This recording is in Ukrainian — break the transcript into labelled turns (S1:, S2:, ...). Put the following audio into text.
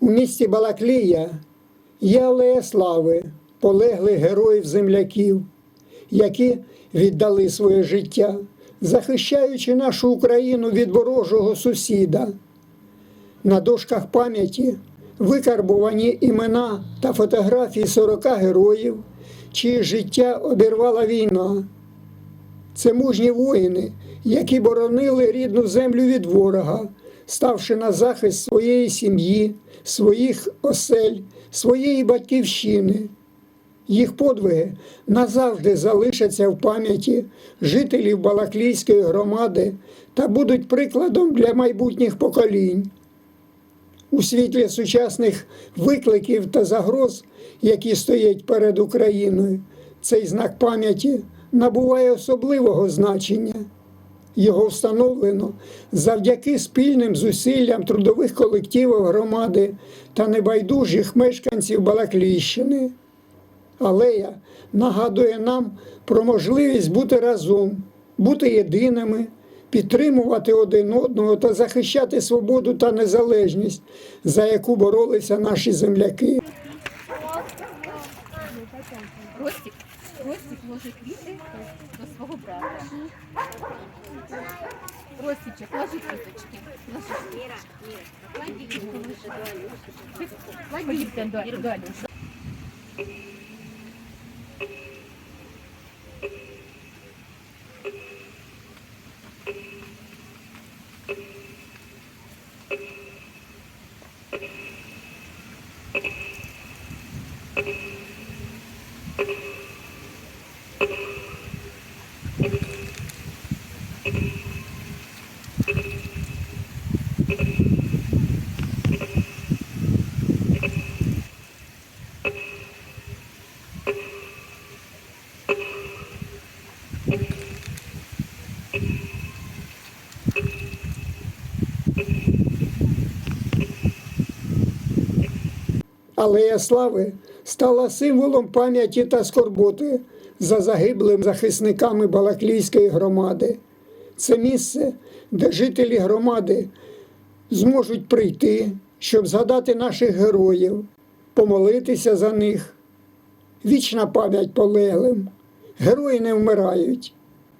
S1: У місті Балаклія є алея слави полеглих героїв земляків, які віддали своє життя, захищаючи нашу Україну від ворожого сусіда. На дошках пам'яті викарбувані імена та фотографії 40 героїв, чиї життя обірвала війна. Це мужні воїни, які боронили рідну землю від ворога, ставши на захист своєї сім'ї, своїх осель, своєї батьківщини. Їх подвиги назавжди залишаться в пам'яті жителів Балаклійської громади та будуть прикладом для майбутніх поколінь. У світлі сучасних викликів та загроз, які стоять перед Україною, цей знак пам'яті набуває особливого значення. Його встановлено завдяки спільним зусиллям трудових колективів громади та небайдужих мешканців Балаклійщини. Алея нагадує нам про можливість бути разом, бути єдиними, підтримувати один одного та захищати свободу та незалежність, за яку боролися наші земляки.
S2: Ростик, Ростик ложить квіти до свого брата. Ростичок, ложи квіточки. Ложи. Клади Ань- до Анюши.
S1: Алея Слави стала символом пам'яті та скорботи за загиблим захисниками Балаклійської громади. Це місце, де жителі громади зможуть прийти, щоб згадати наших героїв, помолитися за них. Вічна пам'ять полеглим. Герої не вмирають,